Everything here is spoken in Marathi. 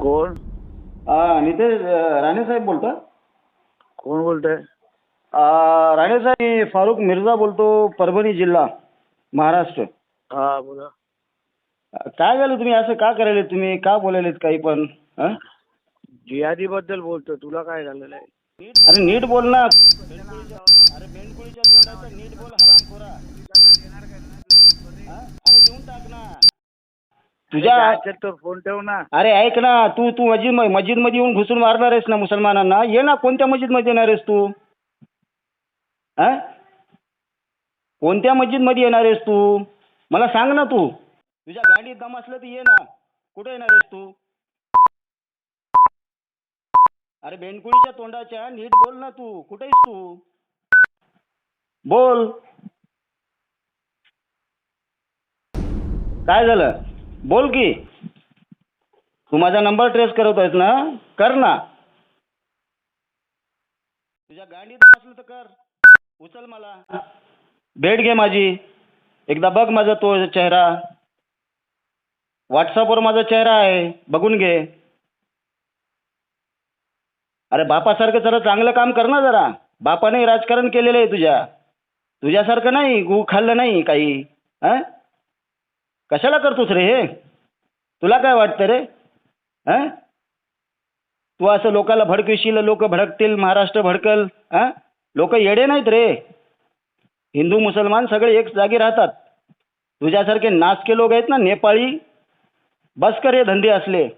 कोण? आ, नितेश अ, राणे साहेब बोलता कोण बोलतंय? आ, राणे साहेब मी फारुख मिर्झा बोलतो परभणी जिल्हा महाराष्ट्र. हा बोला. काय झालं तुम्ही? असं का करायले तुम्ही? का बोलायलेत काही पण? हं? जिहादी बद्दल बोलतो तुला काय झालेलं आहे? अरे नीट बोल ना. अरे बेंडकुळीच्या तोंडाचा नीट बोल हरामखोरा. हं? अरे देऊन टाक ना. तुझ्या तर फोन ठेव ना. अरे ऐक ना तू तू मस्जिद मस्जिदमध्ये येऊन घुसून मारणार आहेस ना मुसलमानांना? ये ना कोणत्या मस्जिदमध्ये येणार आहेस तू? हा कोणत्या मस्जिदमध्ये येणार आहेस तू? मला सांग ना तू. तुझ्या गाडीत दम असलं तर ये ना. कुठे येणार आहेस तू? अरे बेंडकुळीच्या तोंडाच्या नीट बोल ना तू. कुठे आहेस तू? बोल. काय झालं? बोल की. तू माझा नंबर ट्रेस करत आहेस ना? कर ना. तुझ्या गाडी दम असलं तर कर. उचल मला. भेट घे माझी. एकदा बघ माझा तो चेहरा. व्हॉट्सअपवर माझा चेहरा आहे. बघून घे. अरे बापासारखं जरा चांगलं काम कर ना जरा. बापाने राजकारण केलेलं आहे तुझ्या. तुझ्यासारखं नाही गु खाल्लं नाही काही. हां? कशाला करतोस रे हे? तुला काय वाटतं रे? हां? तू असं लोकाला भडकविशील लोक भडकतील महाराष्ट्र भडकल हां? लोक येडे नाहीत रे. हिंदू मुसलमान सगळे एक जागी राहतात. तुझ्यासारखे नाचके लोक आहेत ना नेपाळी? बस कर हे धंदे असले.